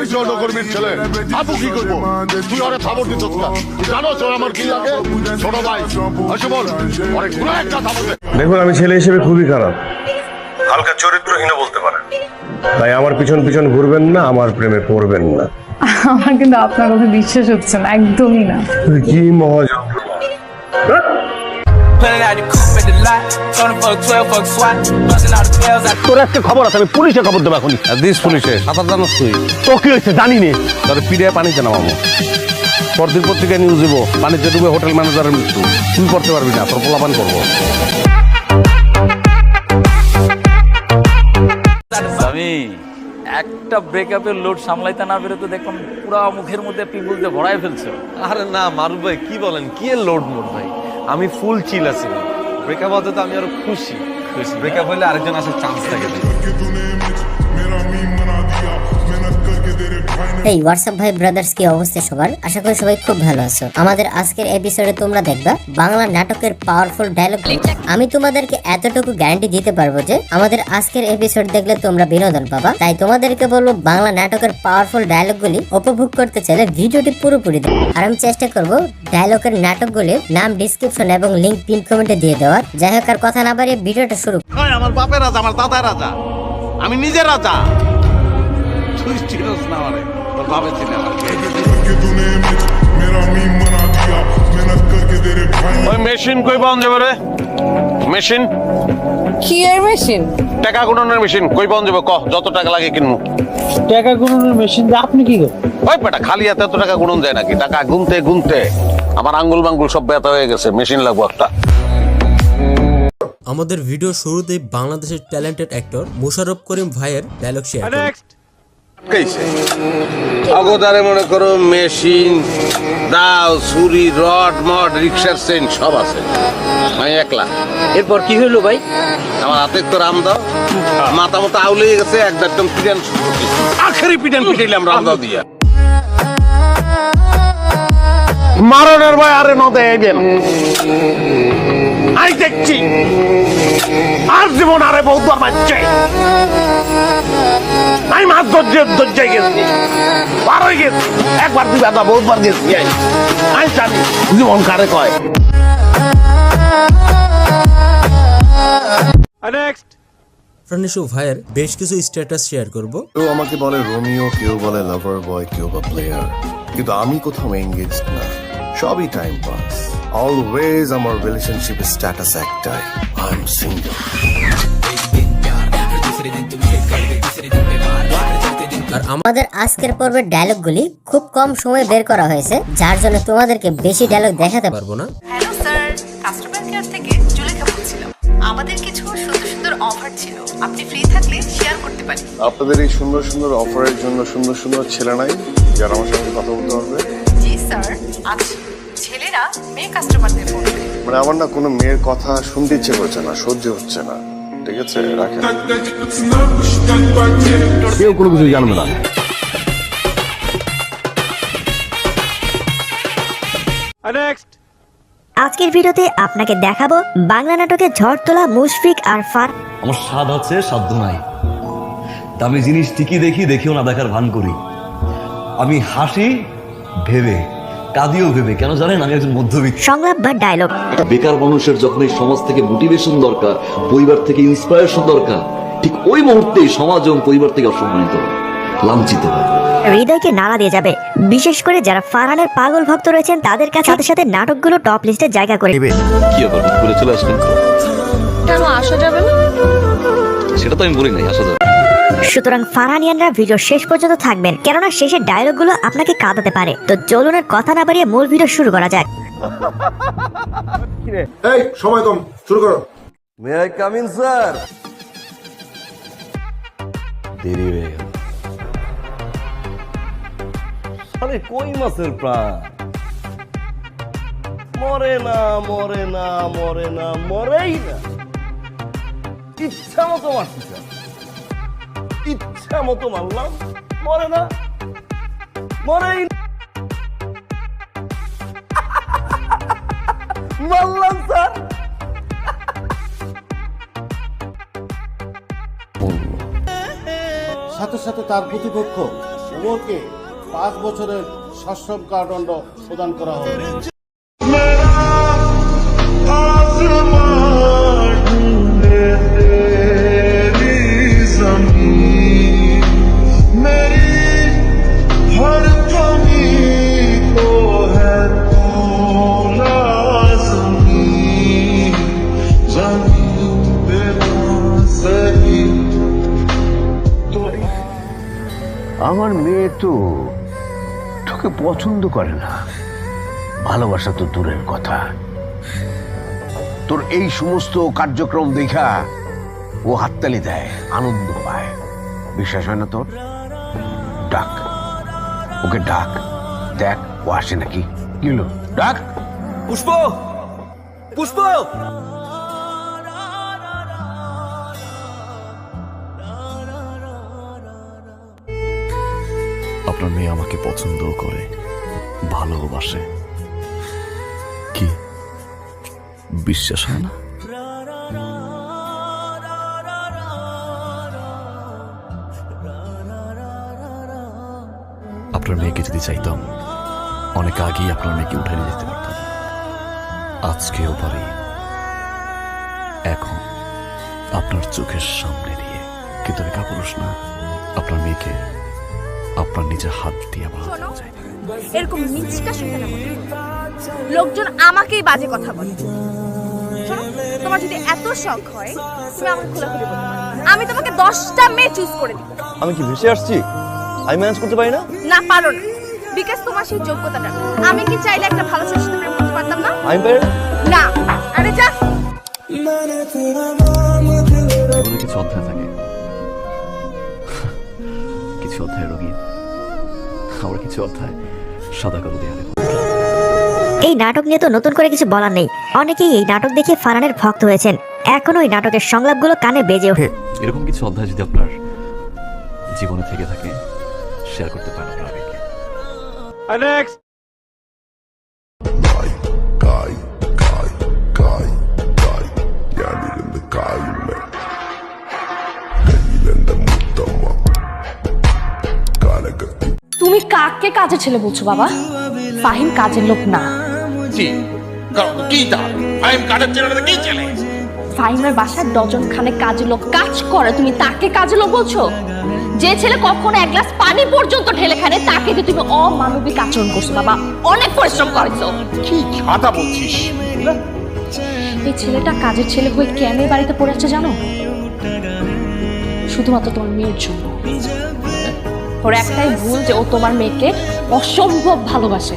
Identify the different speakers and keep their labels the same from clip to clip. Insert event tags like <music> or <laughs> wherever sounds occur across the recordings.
Speaker 1: এই জনকর্মীর ছেলে কি করব? তুই ওরে খবর দিত জানো তো আমার কি লাগে? ছোট ভাই আসে বল। অনেক একটা খবর দে।
Speaker 2: দেখুন আমি ছেলে হিসেবে খুবই খারাপ। হালকা চরিত্রহীন বলতে পারেন। তাই আমার পিছন পিছন ঘুরবেন না আমার প্রেমে পড়বেন না।
Speaker 3: আমার কিন্তু আপনার কথা বিশ্বাস হচ্ছে না একদমই না।
Speaker 2: তুই কি মহাজন
Speaker 4: তোর একটা খবর আছে আমি পুলিশে খবর দেবো এখন
Speaker 5: দিস পুলিশে। সাঁতার জানাস তুই?
Speaker 4: তো কি হয়েছে জানি নে।
Speaker 5: তোর পিড়িয়ে পানিতে নামাবো। পরদিন পত্রিকায় নিউজ দিব পানিতে ডুবে হোটেল ম্যানেজারের মৃত্যু। তুই করতে পারবি না তোর পোলাপান করব।
Speaker 6: আমি একটা ব্রেকআপের লোড সামলাইতে না পেরে তো দেখলাম পুরা মুখের মধ্যে পিপুল দিয়ে ভরাই ফেলছে।
Speaker 7: আরে না মারুফ ভাই কি বলেন? কি লোড মোড ভাই? আমি ফুল চিল আছি। ব্রেকআপ হতে তো আমি আরও খুশি। ব্রেকআপ হলে আরেকজন আসার চান্স থাকে।
Speaker 8: এই হোয়াটসঅ্যাপ ভাই ব্রাদার্স কি অবস্থা সবার? আশা করি সবাই খুব ভালো আছো। আমাদের আজকের এপিসোডে তোমরা দেখবা বাংলা নাটকের পাওয়ারফুল ডায়লগ আমি তোমাদেরকে এতটুকু গ্যারান্টি দিতে পারব যে আমাদের আজকের এপিসোড দেখলে তোমরা বিনোদন পাবা। তাই তোমাদেরকে বলব বাংলা নাটকের পাওয়ারফুল ডায়লগগুলি উপভোগ করতে চাইলে ভিডিওটি পুরোপুরি দেখো। আর আমি চেষ্টা করব ডায়লগের নাটকগুলির নাম ডিসক্রিপশন এবং লিংক পিন কমেন্টে দিয়ে দেওয়ার। যাই হোক আর কথা না বাড়িয়ে ভিডিওটা শুরু
Speaker 5: আমার বাপের রাজা আমার দাদার রাজা। আমি নিজে রাজা। তুই চিনস না আমারে তোর বাপে চিনে ওই মেশিন কই পাওয়া যাবে রে? মেশিন?
Speaker 3: কি এর মেশিন?
Speaker 5: টাকা গুণনের মেশিন কই পাওয়া যাবে কহ যত টাকা লাগে কিনবো
Speaker 4: টাকা গুণনের মেশিন দিয়ে আপনি কি করেন
Speaker 5: ওই বেটা খালি হাতে এত টাকা গুণন যায় নাকি? টাকা গুনতে গুনতে আমার আঙ্গুল মাঙ্গুল সব ব্যথা হয়ে গেছে মেশিন লাগবো একটা।
Speaker 9: আমাদের ভিডিও শুরুতেই বাংলাদেশের ট্যালেন্টেড অ্যাক্টর মোশাররফ করিম ভাইয়ের ডায়লগ শেয়ার
Speaker 5: অগদারে মনে করো মেশিন দাও ছুরি রড মড রিক্সার চেন সব আছে। আমি একলা।
Speaker 4: এরপর কি হইল ভাই?
Speaker 5: আমার হাতে তো রাম দাও। মাথা মতো আউলে গেছে একদম পিটান আখেরি পিটান পিটাইলাম রাম দাও দিয়া।
Speaker 4: মারণের ভয় আরে নদে এবেন আই দেখছি। আর জীবন আরে বহুবার মারছে আমি মাছ ধৈর্য ধৈর্যাই গেছি। বার হয়ে গেছি। একবার দুইবার না বহুবার গেছি আমি জানি জীবন কারে কয়।
Speaker 9: ফ্রানিশো ভাইয়ের বেশ কিছু স্ট্যাটাস শেয়ার করব।
Speaker 2: কেউ আমাকে বলে রোমিও কেউ বলে লাভার বয় কেউ বা প্লেয়ার কিন্তু আমি কোথাও এঙ্গেজ না। সবই টাইম পাস অলওয়েজ আমার রিলেশনশিপ স্ট্যাটাস একটাই। আই এম সিঙ্গেল
Speaker 9: আর
Speaker 8: আমাদের আজকের পর্বের ডায়লগগুলি খুব কম সময়ে বের করা হয়েছে যার জন্য তোমাদেরকে বেশি ডায়লগ দেখাতে
Speaker 9: পারব না।
Speaker 3: হ্যালো স্যার কাস্টমার কেয়ার থেকে জুলেখা বলছিলাম আমাদের কিছু সুন্দর সুন্দর অফার ছিল। আপনি ফ্রি থাকলে শেয়ার করতে পারি।
Speaker 1: আপনাদের এই সুন্দর সুন্দর অফারের জন্য সুন্দর সুন্দর ছেলে নাই যারা আমার সঙ্গে কথা বলতে পারবে?
Speaker 3: জি স্যার আজ ছেলেরা মেয়ে কাস্টমারদের ফোন করে
Speaker 1: মানে আমার না কোনো মেয়ের কথা শুনতে ইচ্ছে করছে না সহ্য হচ্ছে না। ঠিক আছে রাখেন।
Speaker 2: কেউ কোনো কিছু জানবে না।
Speaker 8: আজকের ভিডিওতে আপনাকে দেখাবো বাংলা নাটকে ঝড় তোলা মুশফিক আর ফার
Speaker 10: আমার স্বাদ আছে সাধ্য নাই। দামি জিনিস ঠিকই দেখি দেখিও না দেখার ভান করি। আমি হাসি ভেবে কাঁদিও ভেবে কেন জানেন? আমি একজন মধ্যবিত্ত।
Speaker 8: সংলাপ বা ডায়লগ
Speaker 10: একটা বেকার মানুষের যখন এই সমাজ থেকে মোটিভেশন দরকার পরিবার থেকে ইন্সপায়ারেশন দরকার ঠিক ওই মুহূর্তেই সমাজ এবং পরিবার থেকে অসম্মানিত হয়, লাঞ্ছিত হয়
Speaker 8: হৃদয়কে নাড়া দিয়ে যাবে। বিশেষ করে যারা ফারহানের পাগল ভক্ত রয়েছেন তাদের কাছে সাথে সাথে নাটকগুলো টপ লিস্টে জায়গা করে। নেবে
Speaker 10: কি আবার করে চলে আসলেন?
Speaker 3: কেন আসা যাবে না?
Speaker 10: সেটা তো আমি বলি নাই আসা যাবে।
Speaker 8: সুতরাং ফারহানিয়ানরা ভিডিও শেষ পর্যন্ত থাকবেন কেননা শেষের ডায়লগগুলো আপনাকে কাঁদাতে পারে। তো চলুন আর কথা না বাড়িয়ে মূল ভিডিও শুরু করা যাক।
Speaker 1: এই সময় কম শুরু করো।
Speaker 10: May I come in sir দেরি হয়ে গেল। আরে কই মাছের প্রাণ? মরে না মরে না মরে না মরেই না। ইচ্ছা মতো মারতে ইচ্ছা মতো মারলাম। মরে না। মরেই <laughs> মারলাম, স্যার।
Speaker 4: সাথে সাথে তার প্রতিপক্ষ
Speaker 1: ওমরকে পাঁচ বছরের সশ্রম কারাদণ্ড প্রদান করা হবে।
Speaker 4: আমার মেয়ে তো তোকে পছন্দ করে না। ভালোবাসা তো দূরের কথা। তোর এই সমস্ত কার্যক্রম দেখা ও হাততালি দেয়, আনন্দ পায়। বিশ্বাস হয় না তোর? ডাক। ওকে ডাক। দেখ, ও আসে নাকি? ডাক!
Speaker 7: পুষ্প! পুষ্প!
Speaker 10: আপনার মেয়ে আমাকে পছন্দও করে, ভালোবাসে। কি? বিশ্বাস হয় না? আপনার মেয়েকে যদি চাইতাম, অনেক আগেই আপনার মেয়েকে উঠে নিয়ে যেতে পারতাম। আজকেও পারি। এখন আপনার চোখের সামনে নিয়ে। কিন্তু আমি কাপুরুষ না। আপনার মেয়েকে আপনার নিজের হাত দিয়ে আমার হাতে
Speaker 3: শোনো এরকম মিথ্যা শুনতে না বলো। লোকজন আমাকেই বাজে কথা বলে। শোনো তোমার যদি এত শখ হয় তুমি আমাকে খোলাখুলি পারো। আমি তোমাকে দশটা মেয়ে চুজ করে দিব।
Speaker 7: আমি কি ভেসে আসছি? আমি ম্যানেজ করতে পারি না?
Speaker 3: না পারো না। বিকজ তোমার সেই যোগ্যতাটা। নেই। আমি কি চাইলে একটা ভালো ছেলের সাথে প্রেম করতে পারতাম না?
Speaker 7: আমি পারি না।
Speaker 3: না। আরে যা।
Speaker 10: জীবনে কিছু অধ্যায় থাকে। কিছু অধ্যায় রঙিন আবার কিছু অধ্যায় সাদা কালো দেয়ালে
Speaker 8: এই নাটক নিয়ে তো নতুন করে কিছু বলার নেই। অনেকেই এই নাটক দেখে ফারানের ভক্ত হয়েছেন। এখনও ওই নাটকের সংলাপগুলো কানে বেজে ওঠে।
Speaker 10: এরকম কিছু অধ্যায় যদি আপনার জীবনে থেকে থাকে শেয়ার করতে পারেন আপনার
Speaker 3: তুমি কাকে কাজের ছেলে বলছো বাবা? ফাহিম কাজের লোক না।
Speaker 1: জি কি তা? আমি কাঠের ছেলেটা কি ছেলে?
Speaker 3: ফাহিমের বাসায় ডজন খানে কাজের লোক কাজ করে তুমি তাকে কাজের লোক বলছো? যে ছেলে কখনো এক গ্লাস পানি পর্যন্ত ঢেলে খানে তাকে দিয়ে তুমি অমানবিক আচরণ করছ বাবা। অনেক পরিশ্রম করেছ।
Speaker 1: কি ছাতা বলছিস?
Speaker 3: এই ছেলেটা কাজের ছেলে হয়ে কেন বাড়িতে পড়ে আছে জানো? শুধুমাত্র তোমার মেয়ের জন্য। ওর একটাই ভুল যে ও তোমার মেয়েকে অসম্ভব ভালোবাসে।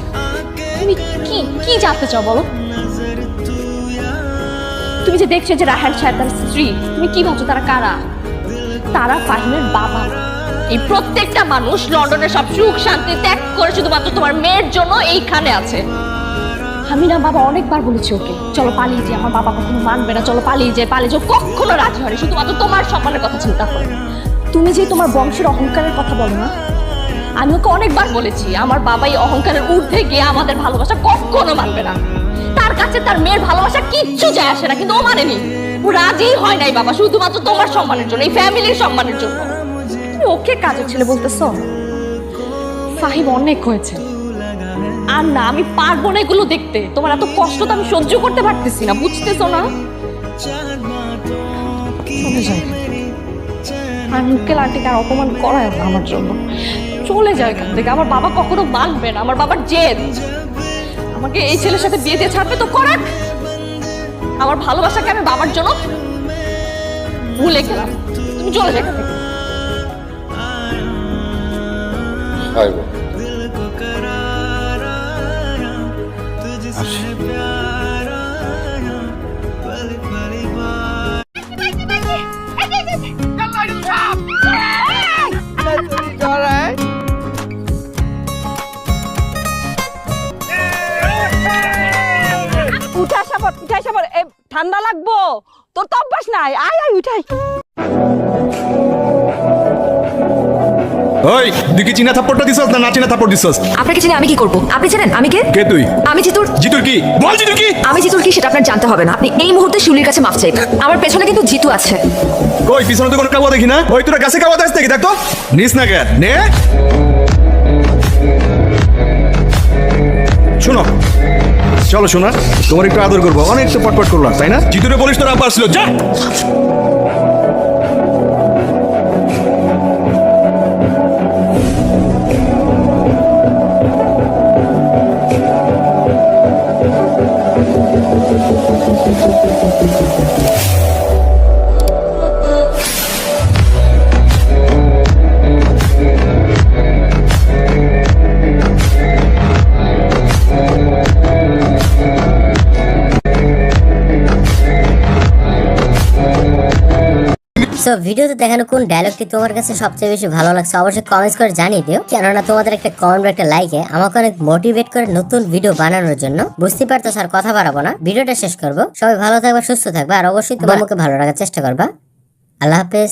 Speaker 3: তুমি কি কি জানতে চাও বলো? তুমি যে দেখছ যে রাহান সাহেব তার স্ত্রী, তুমি কি ভাবছ তারা কারা? তারা ফাহিমের বাবা। এই প্রত্যেকটা মানুষ লন্ডনের সব সুখ শান্তি ত্যাগ করে শুধুমাত্র তোমার মেয়ের জন্য এইখানে আছে। আমি না বাবা অনেকবার বলেছি ওকে, চলো পালিয়ে যাই আমার বাবা কখনো মানবে না, চলো পালিয়ে যাই পালিয়ে যাও কখনো রাজি হয়নি, শুধুমাত্র তোমার সম্মানের কথা চিন্তা করে। তুমি যে তোমার বংশের অহংকারের কথা বলো না আমি ওকে অনেকবার বলেছি, আমার বাবা এই অহংকারের ঊর্ধ্বে গিয়ে আমাদের ভালোবাসা কখনো মানবে না। তার কাছে তার মেয়ের ভালোবাসা কিচ্ছু যায় আসে না, কিন্তু ও মানেনি। ও রাজি হয় নাই বাবা, শুধুমাত্র তোমার সম্মানের জন্য, এই ফ্যামিলির সম্মানের জন্য। ওকে কাজের ছেলে বলতেছো? ফাহিম অনেক হয়েছে। আর না, আমি পারব না এগুলো দেখতে। তোমার এত কষ্ট তো আমি সহ্য করতে পারতেছি না, বুঝতেছো না? আর মুখে আন্টিকে আর অপমান করায় আমার জন্য। চলে যাও এখান থেকে। আমার বাবা কখনো মানবে না আমার বাবার জেদ। আমাকে এই ছেলের সাথে বিয়ে দিয়ে ছাড়বে তো করাক। আমার ভালোবাসাকে আমি বাবার জন্য ভুলে গেলাম। তুমি চলে এখান থেকে। ঠান্ডা লাগবো? তোর তো অভ্যাস নাই। আয় আয় উঠাই
Speaker 11: ওই দিকে চিনা চীনা থাপ্পড়টা দিছস না না চীনা থাপ্পড় দিছস?
Speaker 3: আপনাকে চিনি আমি কি করব? আপনি চেনেন? আমি কে?
Speaker 11: কে তুই?
Speaker 3: আমি জিতুর
Speaker 11: জিতুর কি? বল জিতুর কি?
Speaker 3: আমি জিতুর কি সেটা আপনার জানতে হবে না। আপনি এই মুহূর্তে শিউলির কাছে মাপ চাই আমার পেছনে কিন্তু জিতু আছে।
Speaker 11: কই পিছনে তো কোনো কাওয়া দেখি না? ওই তোরা গাছে কাওয়া দেখছ নাকি? দেখ তো। নিস না কেন নে। শুনো। চলো শোনা তোমার একটু আদর করব। অনেক তো পটপট করলাম, তাই না? চিতুরে বলিস তোর আব্বা আসলো, যা!
Speaker 8: সো ভিডিওতে দেখানো কোন ডায়লগটি তোমার কাছে সবচেয়ে বেশি ভালো লাগছে অবশ্যই কমেন্টস করে জানিয়ে দিও। কেননা তোমাদের একটা কমেন্ট বা একটা লাইকে আমাকে অনেক মোটিভেট করে নতুন ভিডিও বানানোর জন্য। বুঝতে পারতো স্যার কথা বাড়াবো না। ভিডিওটা শেষ করব। সবাই ভালো থাকবে সুস্থ থাকবে আর অবশ্যই তোমার মুখে ভালো রাখার চেষ্টা করবা। আল্লাহ হাফেজ।